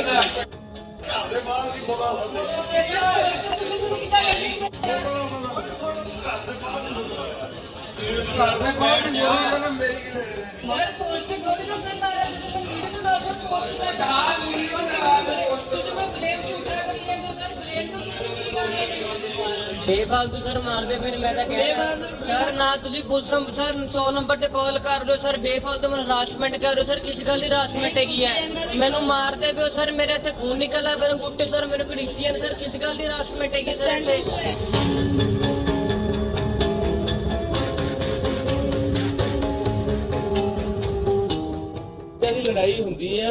ਜਾਂਦਾ ਘਰ ਦੇ ਬਾਹਰ ਦੀ ਬੋਲਾ ਹੁੰਦੀ ਘਰ ਦੇ ਬਾਹਰ ਦੀ ਬੋਲੀ ਕਹਿੰਦਾ ਮੇਰੀ ਕੀ ਲੈਣੀ ਮੈਂ ਪੋਸਟ ਥੋੜੀ ਨਾ ਕਰਨਾ ਹੈ ਜਦੋਂ ਵੀਡੀਓ ਨੂੰ ਦੱਸੋ ਪੋਸਟ ਦਾ ਢਾ ਵੀਡੀਓ ਦਾ ਤੁਸੀਂ ਮੈਂ ਬੇਫਾਲਤੂ ਸਰ ਮਾਰਦੇ ਫਿਰ ਮੈਂ ਤਾਂ ਕਹਿ ਸਰ ਨਾ ਤੁਸੀਂ ਪੁਲਿਸ ਨੂੰ ਸਰ 100 ਨੰਬਰ ਤੇ ਕਾਲ ਕਰ ਰਹੇ ਹੋ ਸਰ। ਬੇਫਾਲਤੂ ਮੈਨੂੰ ਹਰਾਸਮੈਂਟ ਕਰ ਰਹੇ ਹੋ ਸਰ। ਕਿਸ ਗੱਲ ਦੀ ਹਰਾਸਮੈਂਟ ਹੈਗੀ ਹੈ? ਮੈਨੂੰ ਮਾਰਦੇ ਪਿਓ ਸਰ। ਮੇਰੇ ਇੱਥੇ ਖੂਨ ਨਿਕਲਿਆ ਮੇਰੇ ਗੁੱਟੇ ਸਰ। ਮੈਨੂੰ ਕੜੀਸੀਆਂ ਨੇ ਸਰ ਕਿਸ ਗੱਲ ਦੀ ਹਰਾਸਮੈਂਟ ਹੈਗੀ ਸਰ ਇੱਥੇ। ਦੀ ਲੜਾਈ ਹੁੰਦੀ ਆ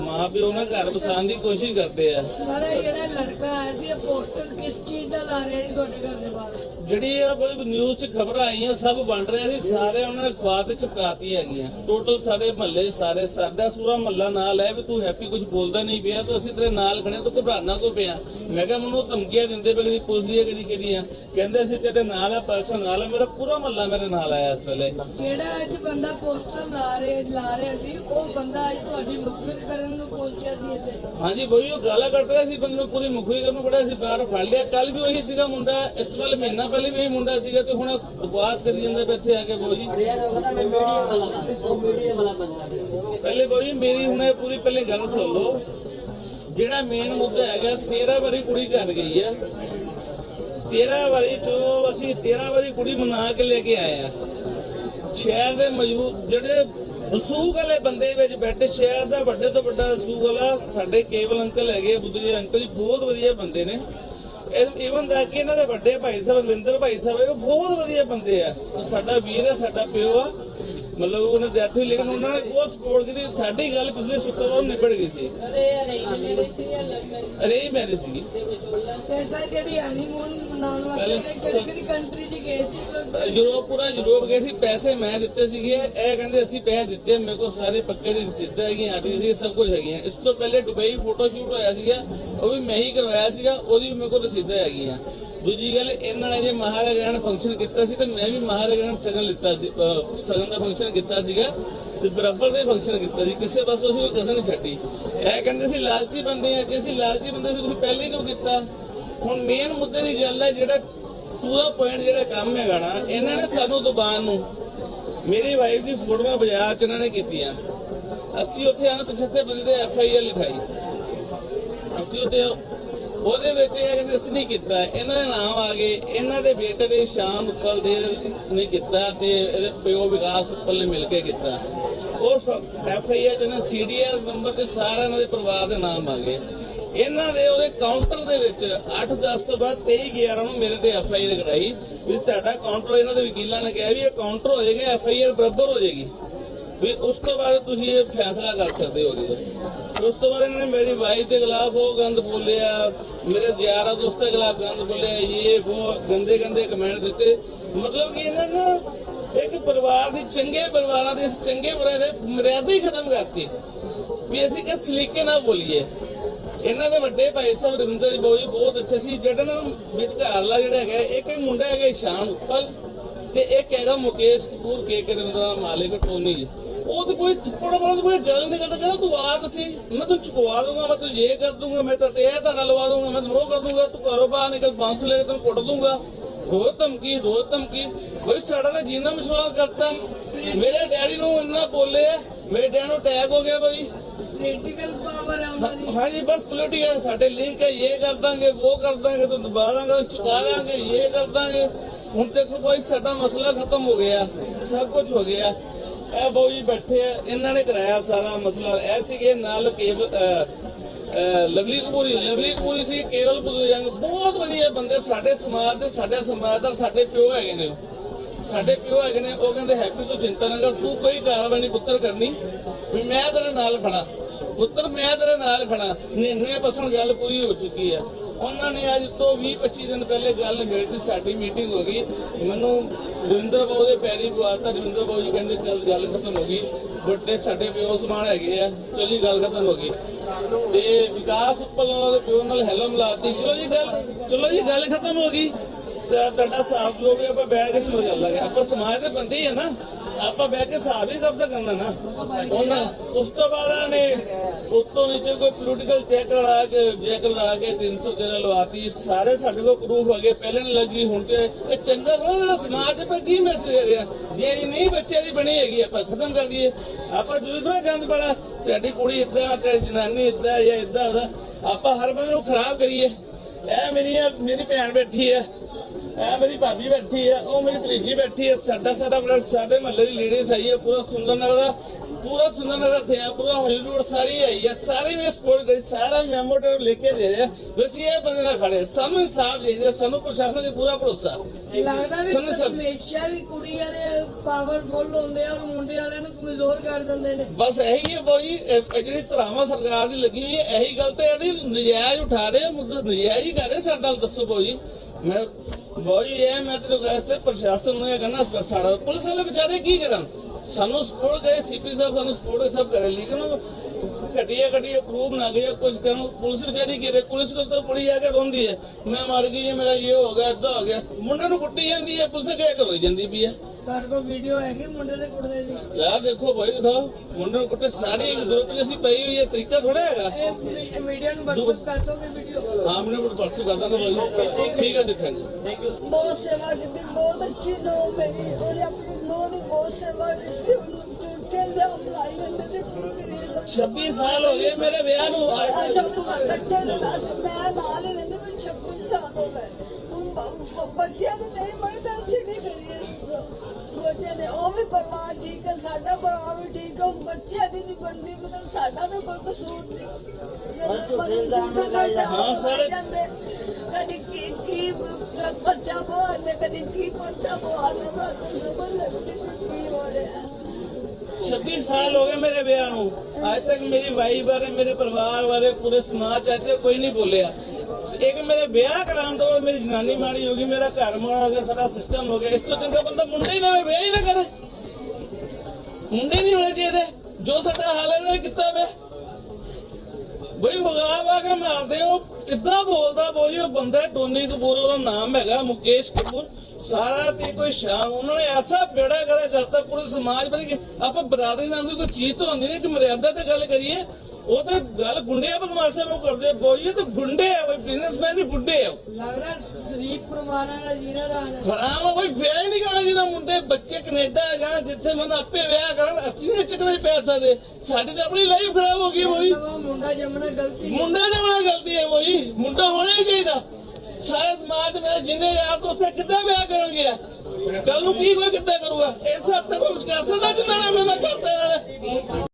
ਮਾਂ ਪਿਓ ਨਾ ਘਰ ਵਸਾਉਣ ਦੀ ਕੋਸ਼ਿਸ਼ ਕਰਦੇ ਆ। ਸਾਰਾ ਜਿਹੜਾ ਲੜਕਾ ਸੀ ਇਹ ਪੋਸਟਰ ਕਿਸ ਚੀਜ਼ ਦਾ ਲਾ ਰਿਹਾ ਜੀ ਤੁਹਾਡੇ ਘਰ ਦੇ ਬਾਹਰ। ਜਿਹੜੀ ਆ ਕੋਈ ਨਿਊਜ਼ 'ਚ ਖਬਰਾਂ ਆਈਆਂ ਸਭ ਬਣ ਰਿਹਾ ਸੀ ਸਾਰੇ ਉਹਨਾਂ ਨੇ ਅਖਬਾਰ ਤੇ ਚਪਕਾਤੀ ਹੈਗੀਆਂ। ਟੋਟਲ ਸਾਡੇ ਮਹੱਲੇ ਸਾਰੇ ਸਾਡਾ ਪੂਰਾ ਮਹੱਲਾ ਨਾਲ ਹੈ ਵੀ ਤੂੰ ਹੈਪੀ ਕੁਝ ਬੋਲਦਾ ਨਹੀਂ ਪਿਆ ਤਾਂ ਅਸੀਂ ਤੇਰੇ ਨਾਲ ਖੜੇ ਤੂੰ ਘਬਰਾਣਾ ਕੋ ਪਿਆ? ਮੈਂ ਕਿਹਾ ਮੈਨੂੰ ਧਮਕੀਆਂ ਦਿੰਦੇ ਪਏ ਕਦੀ ਪੁੱਛਦੀ ਹੈ ਕਦੀ ਕਦੀ ਆ। ਕਹਿੰਦੇ ਅਸੀਂ ਤੇਰੇ ਨਾਲ ਆ ਪਰਸਨ ਨਾਲ ਆ ਮੇਰਾ ਪੂਰਾ ਮਹੱਲਾ ਮੇਰੇ ਨਾਲ ਆਇਆ ਇਸ ਵੇਲੇ। ਜਿਹੜਾ ਅੱਜ ਬੰਦਾ ਪੋਸਟਰ ਲਾ ਰਿਹਾ ਲਾ ਰਿਹਾ ਸੀ ਉਹ ਬੰਦਾ ਅੱਜ ਤੁਹਾਡੀ ਮੁਖਬਰ ਕਰਨ ਨੂੰ ਪਹੁੰਚਿਆ ਸੀ ਇੱਥੇ। ਹਾਂਜੀ ਬਈ ਉਹ ਗਾਲਾਂ ਕੱਢ ਰਿਹਾ ਸੀ ਬੰਦੇ ਨੂੰ ਪੂਰੀ ਮੁਖਰੀ ਕਰਨ ਨੂੰ ਬੜਾ ਸੀ ਬਾਹਰ ਫੜ ਲਿਆ। ਕੱਲ ਵੀ ਉਹੀ ਸੀਗਾ ਮੁੰਡਾ, ਇਸ ਵਾਲ ਮਹੀਨਾ ਪਹਿਲੇ ਵੀ ਇਹੀ ਮੁੰਡਾ ਸੀਗਾ ਤੇ ਹੁਣ ਬਕਵਾਸ ਕਰੀ ਜਾਂਦਾ ਪਿਆ ਇੱਥੇ ਆ ਕੇ ਬੋਲ। ਜੀ ਪਹਿਲੇ ਬੋਲ ਜੀ ਮੇਰੀ ਹੁਣ ਇਹ ਪੂਰੀ ਪਹਿਲੇ ਗੱਲ ਸੁਣ ਲਓ। ਜਿਹੜਾ ਮੇਨ ਮੁੱਦਾ ਹੈਗਾ 13 ਵਾਰੀ ਕੁੜੀ ਘਰ ਗਈ ਆ। 13 ਵਾਰੀ ਚੋਂ ਅਸੀਂ 13 ਵਾਰੀ ਕੁੜੀ ਮਨਾ ਕੇ ਲੈ ਕੇ ਆਏ ਆ। ਸ਼ਹਿਰ ਦੇ ਮੌਜੂਦ ਜਿਹੜੇ ਰਸੂਖ ਵਾਲੇ ਬੰਦੇ ਵਿੱਚ ਬੈਠੇ, ਸ਼ਹਿਰ ਦਾ ਵੱਡੇ ਤੋਂ ਵੱਡਾ ਰਸੂਖ ਵਾਲਾ ਸਾਡੇ ਕੇਵਲ ਅੰਕਲ ਹੈਗੇ ਬੁੱਧਰੀ ਅੰਕਲ ਜੀ, ਬਹੁਤ ਵਧੀਆ ਬੰਦੇ ਨੇ। ਇਵਨ ਦਾ ਕਿ ਇਹਨਾਂ ਦੇ ਵੱਡੇ ਭਾਈ ਸਾਹਿਬ ਰਵਿੰਦਰ ਭਾਈ ਸਾਹਿਬ ਇਹ ਬਹੁਤ ਵਧੀਆ ਬੰਦੇ ਆ। ਸਾਡਾ ਵੀਰ ਹੈ ਸਾਡਾ ਪਿਓ ਆ। ਮਤਲਬ ਉਹਨੇ ਡੈਥ ਹੋਈ ਲੇਕਿਨ ਉਹਨਾਂ ਨੇ ਬਹੁਤ ਸਪੋਰਟ ਕੀਤੀ। ਸਾਡੀ ਗੱਲ ਪਿਛਲੇ ਸ਼ੁੱਕਰਵਾਰ ਨਿਬੜ ਗਈ ਸੀ। ਅਰੇ ਇਹ ਮੈਰਿਜ ਸੀ ਤੇ ਸਰ ਜਿਹੜੀ ਹਨੀਮੂਨ ਮਨਾਉਣ ਵਾਸਤੇ ਕਿਹੜੀ ਕਿਹੜੀ ਕੰਟਰੀ 'ਚ ਗਏ ਸੀ ਯੂਰਪ ਪੂਰਾ ਯੂਰਪ ਗਏ ਸੀ ਪੈਸੇ ਮੈਂ ਦਿੱਤੇ ਸੀਗੇ। ਇਹ ਕਹਿੰਦੇ ਅਸੀਂ ਪੈਸੇ ਦਿੱਤੇ ਮੇਰੇ ਕੋਲ ਸਾਰੇ ਪੱਕੇ ਦੀ ਰਸੀਦਾਂ ਹੈਗੀਆਂ ਆਰਟੀ ਸੀ ਸਭ ਕੁਝ ਹੈਗੀਆਂ। ਇਸ ਤੋਂ ਪਹਿਲੇ ਦੁਬਈ ਫੋਟੋ ਸ਼ੂਟ ਹੋਇਆ ਸੀਗਾ ਉਹ ਵੀ ਮੈਂ ਹੀ ਕਰਵਾਇਆ ਸੀਗਾ ਉਹਦੀ ਵੀ ਮੇਰੇ ਕੋਲ ਰਸੀਦਾਂ ਹੈਗੀਆਂ। ਦੂਜੀ ਗੱਲ ਇਹਨਾਂ ਨੇ ਜੇ ਮਹਾਰਾਜਾ ਨੇ ਫੰਕਸ਼ਨ ਕੀਤਾ ਸੀ ਤੇ ਮੈਂ ਵੀ ਮਹਾਰਾਜਾ ਨੇ ਸਗਨ ਲਿੱਤਾ ਸੀ ਸਗਨ ਦਾ ਫੰਕਸ਼ਨ ਕੀਤਾ ਸੀਗਾ ਤੇ ਬਰਾਬਰ ਦੇ ਫੰਕਸ਼ਨ ਕੀਤਾ ਸੀ ਕਿਸੇ ਪਾਸੋਂ ਅਸੀਂ ਕੋਈ ਕਸਰ ਨਹੀਂ ਛੱਡੀ। ਇਹ ਕਹਿੰਦੇ ਸੀ ਲਾਲਚੀ ਬੰਦੇ ਆ ਜੇ ਅਸੀਂ ਲਾਲਚੀ ਬੰਦੇ ਸੀ ਤੁਸੀਂ ਪਹਿਲੇ ਕਿਉਂ ਕੀਤਾ? ਹੁਣ ਮੇਨ ਮੁੱਦੇ ਦੀ ਗੱਲ ਹੈ ਜਿਹੜਾ ਪੂਰਾ ਪੁਆਇੰਟ ਜਿਹੜਾ ਕੰਮ ਹੈਗਾ ਨਾ, ਇਹਨਾਂ ਨੇ ਸਾਨੂੰ ਦੁਕਾਨ ਨੂੰ ਮੇਰੀ ਵਾਈਫ ਦੀ ਫੋਟੋਆਂ ਬਾਜ਼ਾਰ ਚ ਇਹਨਾਂ ਨੇ ਕੀਤੀਆਂ। ਅਸੀਂ ਉੱਥੇ ਆਣ 75 ਬੰਦੇ ਐਫ ਆਈ ਆਰ ਲਿਖਾਈ। ਅਸੀਂ ਉੱਥੇ ਉਹਦੇ ਵਿੱਚ ਇਹ ਕਹਿੰਦੇ ਅਸੀਂ ਨਹੀਂ ਕੀਤਾ। ਇਹਨਾਂ ਦੇ ਨਾਮ ਆ ਗਏ, ਇਹਨਾਂ ਦੇ ਬੇਟੇ ਦੇ ਸ਼ਾਮ ਉੱਪਲ ਦੇ ਨੇ ਕੀਤਾ ਤੇ ਇਹਦੇ ਪਿਓ ਵਿਕਾਸ ਉੱਪਲ ਨੇ ਮਿਲ ਕੇ ਕੀਤਾ। ਉਸ ਐਫ ਆਈ ਆਰ ਚ ਸੀ ਡੀ ਆਰ ਨੰਬਰ ਤੇ ਸਾਰਿਆਂ ਇਹਨਾਂ ਦੇ ਪਰਿਵਾਰ ਦੇ ਨਾਮ ਆ ਗਏ। ਇਹਨਾਂ ਦੇ ਉਹਦੇ ਕਾਊਂਟਰ ਦੇ ਵਿੱਚ 8-10 ਤੋਂ ਬਾਅਦ 23-11 ਨੂੰ ਮੇਰੇ ਤੇ ਐਫ ਆਈ ਆਰ ਕਰਾਈ। ਵੀ ਤੁਹਾਡਾ ਕਾਊਂਟਰ ਇਹਨਾਂ ਦੇ ਵਕੀਲਾਂ ਨੇ ਕਿਹਾ ਵੀ ਇਹ ਕਾਊਂਟਰ ਹੋ ਜਾਏਗਾ ਐਫ ਆਈ ਆਰ ਬਰਾਬਰ ਹੋ ਜਾਏਗੀ। ਵੀ ਉਸ ਤੋਂ ਬਾਅਦ ਤੁਸੀਂ ਇਹ ਫੈਸਲਾ ਕਰ ਸਕਦੇ ਹੋਗੇ ਉਸ ਤੋਂ ਬਾਅਦ ਇਹਨਾਂ ਨੇ ਮੇਰੀ ਵਾਈਫ ਦੇ ਖਿਲਾਫ ਉਹ ਗੰਦ ਬੋਲਿਆ ਮੇਰੇ ਯਾਰਾਂ ਦੋਸਤਾਂ ਦੇ ਖਿਲਾਫ ਗੰਦ ਬੋਲਿਆ ਇਹ, ਉਹ, ਗੰਦੇ ਗੰਦੇ ਕਮੈਂਟ ਦਿੱਤੇ। ਮਤਲਬ ਕਿ ਇਹਨਾਂ ਨੇ ਇੱਕ ਪਰਿਵਾਰ ਦੀ ਚੰਗੇ ਪਰਿਵਾਰਾਂ ਦੇ, ਚੰਗੇ ਪਰਿਵਾਰ ਦੇ ਮਰਿਆਦਾ ਹੀ ਖਤਮ ਕਰਤੀ। ਵੀ ਅਸੀਂ ਕਿਸ ਸਲੀਕੇ ਨਾ ਬੋਲੀਏ। ਇਹਨਾਂ ਦੇ ਵੱਡੇ ਭਾਈ ਸਾਹਿਬ ਰਵਿੰਦਰ ਜੀ ਬਹੁਤ ਅੱਛੇ ਸੀ। ਜਿਹੜਾ ਨਾ ਵਿੱਚ ਜਿਹੜਾ ਹੈਗਾ, ਇੱਕ ਮੁੰਡਾ ਹੈਗਾ ਇਸ਼ਾਨ ਉੱਪਲ ਤੇ ਇੱਕ ਹੈਗਾ ਮੁਕੇਸ਼ ਕਪੂਰ ਕੇ ਕੇ ਦਾ ਮਾਲਿਕ ਟੋਨੀ ਉਹ ਤੇ ਕੋਈ ਚਿੱਪੜ ਵਾਲਾ ਕੋਈ ਗੱਲ ਨਹੀਂ ਕਰਦਾ, ਕਹਿੰਦਾ ਤੂੰ ਆ ਤੁਸੀਂ, ਮੈਂ ਤੈਨੂੰ ਚੁਕਵਾ ਦੂੰਗਾ ਮੈਂ ਤੈਨੂੰ ਇਹ ਕਰ ਦੂੰਗਾ ਮੈਂ ਤਾਂ ਇਹ ਧਾਰਾ ਲਵਾ ਦੂੰਗਾ ਮੈਂ ਤੈਨੂੰ ਉਹ ਕਰ ਦੂੰਗਾ ਤੂੰ ਘਰੋਂ ਬਾਹਰ ਨਿਕਲ, ਬਾਂਸ ਲੈ ਕੇ ਤੈਨੂੰ ਕੁੱਟ ਦੂੰਗਾ ਰੋਜ਼ ਧਮਕੀ ਰੋਜ਼ ਧਮਕੀ। ਕੋਈ ਸਾਡਾ ਤਾਂ ਜੀਣਾ ਵਿਸ਼ਵਾਸ ਕਰਤਾ। ਮੇਰੇ ਡੈਡੀ ਨੂੰ ਇੰਨਾ ਬੋਲੇ, ਮੇਰੇ ਡੈਡੀ ਨੂੰ ਅਟੈਕ ਹੋ ਗਿਆ ਬਈ। ਪੋਲੀਟੀਕਲ ਪਾਵਰ ਹਾਂਜੀ, ਬਸ ਪੋਲੀਟੀਕਲ ਸਾਡੇ ਲਿੰਕ ਹੈ ਇਹ ਕਰ ਦਾਂਗੇ, ਉਹ ਕਰ ਦਾਂਗੇ ਤਾਂ ਦਬਾ ਦਾਂਗੇ ਚੁਕਾ ਦਾਂਗੇ, ਇਹ ਕਰ ਦਾਂਗੇ। ਹੁਣ ਦੇਖੋ ਕੋਈ ਸਾਡਾ ਮਸਲਾ ਖਤਮ ਹੋ ਗਿਆ, ਸਭ ਕੁਝ ਹੋ ਗਿਆ। ਇਹ ਬਾਊ ਜੀ ਬੈਠੇ ਆ, ਇਹਨਾਂ ਨੇ ਕਰਾਇਆ ਸਾਰਾ ਮਸਲਾ। ਐ ਸੀਗੇ ਨਾਲ ਕੇਵਲ ਲਵਲੀ ਕਪੂਰੀ। ਲਵਲੀ ਕਪੂਰੀ ਸੀ ਕੇਰਲ ਪੁਜੰਗ ਬਹੁਤ ਵਧੀਆ ਬੰਦੇ, ਸਾਡੇ ਸਮਾਜ ਦੇ, ਸਾਡੇ ਸਮਾਜਦਾਰ ਸਾਡੇ ਪਿਓ ਹੈਗੇ ਨੇ ਸਾਡੇ ਪਿਓ ਹੈਗੇ ਨੇ, ਉਹ ਕਹਿੰਦੇ, ਹੈਪੀ ਤੂੰ ਚਿੰਤਾ ਨਾ ਕਰ, ਤੂੰ ਕੋਈ ਕਾਰਵਾਈ ਨਹੀਂ ਪੁੱਤਰ ਕਰਨੀ। ਵੀ ਮੈਂ ਤੇਰੇ ਨਾਲ ਖੜਾ ਪੁੱਤਰ, ਮੈਂ ਤੇਰੇ ਨਾਲ ਖੜਾ। 99% ਗੱਲ ਪੂਰੀ ਹੋ ਚੁੱਕੀ ਆ। ਉਹਨਾਂ ਨੇ ਅੱਜ ਤੋਂ 20 25 ਦਿਨ ਪਹਿਲੇ ਗੱਲ ਮੇਰੀ ਸਾਡੀ ਮੀਟਿੰਗ ਹੋ ਗਈ। ਮੈਨੂੰ ਰਵਿੰਦਰ ਬਾਬੂ ਦੇ ਪੈਰੀ ਬੁਆਤਾ ਰਵਿੰਦਰ ਬਾਬੂ ਜੀ ਕਹਿੰਦੇ, ਚੱਲ ਗੱਲ ਖਤਮ ਹੋ ਗਈ। ਵੱਡੇ ਸਾਡੇ ਪਿਓ ਸਮਾਨ ਹੈਗੇ ਆ। ਚਲੀ ਗੱਲ ਖਤਮ ਹੋ ਗਈ। ਤੇ ਵਿਕਾਸ ਉੱਪਰ ਉਹਨਾਂ ਦੇ ਪਿਓ ਨਾਲ ਹੈਲੋ ਮਿਲਾਤੀ ਚਲੋ ਜੀ, ਗੱਲ ਚਲੋ ਜੀ, ਗੱਲ ਖਤਮ ਹੋ ਗਈ। ਤੇ ਤੁਹਾਡਾ ਸਾਫ਼ ਜੋ ਵੀ ਆਪਾਂ ਬੈਠ ਕੇ ਸਮਝ ਲਾਂਗੇ ਆਪਾਂ ਸਮਾਜ ਦੇ ਬੰਦੇ ਹੀ ਆ ਨਾ। ਆਪਾਂ ਬਹਿ ਕੇ ਹਿਸਾਬ ਹੀ ਕਬਜ਼ਾ ਕਰਨਾ ਨਾ। ਉਹਨਾਂ ਉਸ ਤੋਂ ਬਾਅਦ ਇਹਨਾਂ ਨੇ ਉੱਤੋਂ ਨੀਚੇ ਕੋਈ ਪੋਲੀਟੀਕਲ ਚੈੱਕ ਲਾ ਕੇ ਚੈੱਕ ਲਾ ਕੇ 300 ਕਿਲੋ ਲਵਾਤੀ। ਸਾਰੇ ਸਾਡੇ ਕੋਲ ਪ੍ਰੂਫ ਹੈਗੇ। ਪਹਿਲੇ ਨਹੀਂ ਲੱਗੀ, ਹੁਣ ਤੇ ਇਹ ਚੰਗਾ ਥੋੜਾ ਸਮਾਜ 'ਤੇ ਕੀ ਮੈਸੇਜ ਹੈਗਾ? ਜੇ ਨਹੀਂ ਬੱਚੇ ਦੀ ਬਣੀ ਹੈਗੀ, ਆਪਾਂ ਖਤਮ ਕਰ ਦਈਏ। ਆਪਾਂ ਜੁਦੀ ਗੰਦ ਬੜਾ ਤੁਹਾਡੀ ਕੁੜੀ ਇਦਾਂ ਤੇ ਜਨਾਨੀ ਇਦਾਂ ਜਾਂ ਇਦਾਂ ਉਹਦਾ। ਆਪਾਂ ਹਰ ਬੰਦੇ ਨੂੰ ਖਰਾਬ ਕਰੀਏ। ਇਹ ਮੇਰੀ ਮੇਰੀ ਭੈਣ ਬੈਠੀ ਹੈ। ਇਹ ਮੇਰੀ ਭਾਬੀ ਬੈਠੀ ਹੈ ਉਹ ਮੇਰੀ ਭਤੀਜੀ ਬੈਠੀ ਹੈ ਸਾਡਾ ਸਾਡਾ ਬਲੱਡ ਸਾਡੇ ਮਹੱਲੇ ਦੀ ਲੇਡੀਜ਼ ਆਈ ਹੈ ਪੂਰਾ ਸੁੰਦਰਨਗਰ ਦਾ ਪੂਰਾ ਸੁੰਦਰਨਗਰ ਤੇ ਆ ਪੂਰਾ ਹਾਲੀਵੁੱਡ ਸਾਰੀ ਆਈ ਹੈ ਸਾਰੇ ਨੇ ਸਪੋਰਟ ਕਰੀ ਸਾਰਾ ਮੈਮੋਟਰ ਲੈ ਕੇ ਦੇ ਰਿਹਾ। ਬਸ ਇਹ ਬੰਦੇ ਨਾਲ ਖੜੇ ਸਾਨੂੰ ਇਨਸਾਫ ਚਾਹੀਦਾ ਸਾਨੂੰ ਪ੍ਰਸ਼ਾਸਨ ਤੇ ਪੂਰਾ ਭਰੋਸਾ। ਲੱਗਦਾ ਵੀ ਸਾਨੂੰ ਸਭ- ਹਮੇਸ਼ਾ ਵੀ ਕੁੜੀ ਵਾਲੇ ਪਾਵਰਫੁਲ ਹੁੰਦੇ ਆ ਔਰ ਮੁੰਡੇ ਵਾਲਿਆਂ ਨੂੰ ਕਮਜ਼ੋਰ ਕਰ ਦਿੰਦੇ ਨੇ। ਬਸ ਇਹੀ ਹੈ ਬਾਈ ਇਹ ਇਹ ਜਿਹੜੀ ਧਰਾਵਾਂ ਸਰਕਾਰ ਦੀ ਲੱਗੀ ਹੋਈ ਹੈ ਇਹੀ ਗੱਲ ਤੇ ਇਹਦੀ ਨਜਾਇਜ਼ ਉਠਾ ਰਹੇ ਆ, ਮੁੱਦਾ ਨਜਾਇਜ਼ ਹੀ ਕਰ ਰਹੇ ਸਾਡੇ ਨਾਲ ਦੱਸੋ ਬਾਈ। ਮੈਂ ਬਾਈ ਇਹ ਮੈਂ ਤੈਨੂੰ ਕਹਿੰਦਾ ਪ੍ਰਸ਼ਾਸਨ ਨੂੰ ਇਹ ਕਹਿੰਦਾ ਸਾਡਾ ਪੁਲਿਸ ਵਾਲੇ ਵਿਚਾਰੇ ਕੀ ਕਰਨ? ਸਾਨੂੰ ਸਪੋਰਟ ਗਏ, ਸੀਪੀ ਸਾਹਿਬ ਸਾਨੂੰ ਸਪੋਰਟ ਸਭ ਕਰੇ, ਲੇਕਿਨ ਘਟੀਆ ਘਟੀਆ ਪ੍ਰੂਫ ਨਾ ਗਿਆ ਕੁਝ ਕਰਨ, ਪੁਲਿਸ ਵਿਚਾਰੀ ਕਿਤੇ ਪੁਲਿਸ ਕੋਲ ਤਾਂ ਕੁੜੀ ਆ ਕੇ ਰੋਂਦੀ ਹੈ। ਮੈਂ ਮਰ ਗਈ ਜੀ, ਮੇਰਾ ਇਹ ਹੋ ਗਿਆ ਏਦਾਂ ਹੋ ਗਿਆ। ਮੁੰਡੇ ਨੂੰ ਕੁੱਟੀ ਜਾਂਦੀ ਹੈ, ਪੁਲਿਸ ਕਹਿ ਕੇ ਕਰੋਈ ਜਾਂਦੀ ਵੀ ਹੈ। ਤੁਹਾਡੇ ਕੋਲ ਵੀਡੀਓ ਹੈਗੀ ਮੁੰਡੇ ਦੇ ਕੁੜਦੇ ਦੀ? ਯਾਰ ਦੇਖੋ ਭਾਈ ਦਿਖਾਓ ਮੁੰਡੇ ਨੂੰ ਕੁੱਟੇ ਸਾਰੀ ਇੱਕ ਗਰੁੱਪ ਵਿੱਚ ਅਸੀਂ ਪਈ ਹੋਈ ਹੈ ਤਰੀਕਾ ਥੋੜਾ ਹੈਗਾ। ਇਹ ਮੀਡੀਆ ਨੂੰ WhatsApp ਕਰ ਦੋਗੇ ਵੀਡੀਓ ਹਾਂ ਮੈਨੂੰ ਪਰਸੋਂ ਕਰਦਾ ਤਾਂ ਭਾਈ ਠੀਕ ਹੈ ਦੇਖਾਂਗੇ। ਬਹੁਤ ਸੇਵਾ ਕੀਤੀ ਬਹੁਤ ਅੱਛੀ ਨੋ ਮੇਰੀ ਉਹਨੇ ਆਪਣੀ ਨੋ ਦੀ ਬਹੁਤ ਸੇਵਾ ਕੀਤੀ ਉਹਨੂੰ ਝੂਠੇ ਇਲਜ਼ਾਮ ਲਾਈ ਜਾਂਦੇ ਤੇ ਕੀ ਕਰੀਏ 26 ਸਾਲ ਹੋ ਗਏ ਮੇਰੇ ਵਿਆਹ ਨੂੰ। ਅੱਜ ਇਕੱਠੇ ਰਹਿਣਾ ਸੀ ਮੈਂ ਨਾਲ ਹੀ ਰਹਿੰਦੇ ਮੈਨੂੰ 26 ਸਾਲ ਹੋ ਗਏ। ਹੁਣ ਬੱਚਿਆਂ ਦੇ ਨਹੀਂ ਬਣੇ ਠੀਕ ਸਾਡਾ ਪਰਿਵਾਰ ਵੀ ਠੀਕ ਹੈ ਹੁਣ ਬੱਚਿਆਂ ਦੀ ਨਹੀਂ ਬਣਦੀ ਮਤਲਬ ਸਾਡਾ ਤਾਂ ਕੋਈ ਕਸੂਰ ਨਹੀਂ ਜਾਂਦੇ। ਕਦੀ ਕੀ ਕੀ ਬੱਚਾ ਬੋਲਦੇ ਕਦੀ ਕੀ ਬੱਚਾ ਬੋਲਦੇ ਸਾਨੂੰ ਸਮਝ ਲੱਗਦੀ ਕੀ ਹੋ ਰਿਹਾ। 26 ਸਾਲ ਹੋ ਗਏ ਮੇਰੇ ਵਿਆਹ ਨੂੰ। ਅੱਜ ਤੱਕ ਮੇਰੀ ਵਾਈ ਬਾਰੇ ਮੇਰੇ ਪਰਿਵਾਰ ਬਾਰੇ ਪੂਰੇ ਸਮਾਜ ਚ ਅੱਜ ਤੱਕ ਕੋਈ ਨਹੀਂ ਬੋਲਿਆ। ਇੱਕ ਮੇਰੇ ਵਿਆਹ ਕਰਾਉਣ ਤੋਂ ਮੇਰੀ ਜਨਾਨੀ ਮਾੜੀ ਹੋ ਗਈ ਮੇਰਾ ਘਰ ਮਾੜਾ ਹੋ ਗਿਆ ਸਾਰਾ ਸਿਸਟਮ ਹੋ ਗਿਆ। ਇਸ ਤੋਂ ਚੰਗਾ ਬੰਦਾ ਮੁੰਡਾ ਹੀ ਨਾ ਵਿਆਹ ਹੀ ਨਾ ਕਰੇ। ਮੁੰਡੇ ਨਹੀਂ ਹੋਣੇ ਚਾਹੀਦੇ। ਜੋ ਸਾਡਾ ਹਾਲ ਇਹਨਾਂ ਨੇ ਕੀਤਾ ਵੇ ਬਈ ਵਗਾ ਵਾ ਕੇ ਮਾਰਦੇ ਉਹ ਇਦਾਂ ਬੋਲਦਾ ਬੋਲੀ ਉਹ ਬੰਦਾ ਟੋਨੀ ਕਪੂਰ, ਉਹਦਾ ਨਾਮ ਹੈਗਾ ਮੁਕੇਸ਼ ਕਪੂਰ। ਸਾਰਾ ਤੇ ਕੋਈ ਸ਼ਾਮ ਉਹਨਾਂ ਨੇ ਐਸਾ ਬੇੜਾ ਕਰਾ ਕਰਤਾ, ਪੂਰੇ ਸਮਾਜ ਬਣ ਕੇ, ਆਪਾਂ ਬਰਾਦਰੀ ਨਾਮ ਦੀ ਕੋਈ ਚੀਜ਼ ਤਾਂ ਹੁੰਦੀ ਨਹੀਂ ਕਿ ਮਰਿਆਦਾ ਤੇ ਗੱਲ ਕਰੀਏ ਉਹ ਤੇ ਗੱਲ ਗੁੰਡਿਆਂ ਬਦਮਾਸ਼ਾਂ ਨੂੰ ਕਰਦੇ ਬੋਈ ਇਹ ਤਾਂ ਗੁੰਡੇ ਆ ਬਈ ਬਿਜ਼ਨਸਮੈਨ ਨਹੀਂ ਗੁੰਡੇ ਆ। ਲੱਗਦਾ ਸ਼ਰੀਫ ਪਰਿਵਾਰਾਂ ਦਾ ਜੀਣਾ ਹੈ। ਹਰਾਮ ਆ ਬਈ ਵਿਆਹ ਹੀ ਨਹੀਂ ਕਰਨਾ ਜਿਹਦਾ ਮੁੰਡੇ ਬੱਚੇ ਕੈਨੇਡਾ ਜਾਣ ਜਿੱਥੇ ਮਨ ਆਪੇ ਵਿਆਹ ਕਰਨ ਅਸੀਂ ਨਹੀਂ ਚੱਕਰੇ ਪੈ ਸਕਦੇ। ਸਾਡੀ ਤਾਂ ਆਪਣੀ ਲਾਈਫ ਖਰਾਬ ਹੋ ਗਈ ਬੋਈ। ਮੁੰਡਾ ਜੰਮਣਾ ਗਲਤੀ ਹੈ। ਮੁੰਡਾ ਜਮਣਾ ਗਲਤੀ ਹੈ ਬੋਈ ਮੁੰਡਾ ਹੋਣਾ ਹੀ ਚਾਹੀਦਾ। ਸਾਰੇ ਸਮਾਜ ਮੇਰੇ ਜਿੰਨੇ ਯਾਰ ਦੋਸਤ ਕਿੱਦਾਂ ਵਿਆਹ ਕਰਨਗੇ ਕੱਲ ਨੂੰ ਕੀ ਕੋਈ ਕਿੱਦਾਂ ਕਰੂਗਾ? ਇਸ ਹੱਦ ਤੱਕ ਕੁਝ ਕਰ ਸਕਦਾ ਜਿੰਨਾ ਨੇ ਮੈਂ ਕਰਤਾ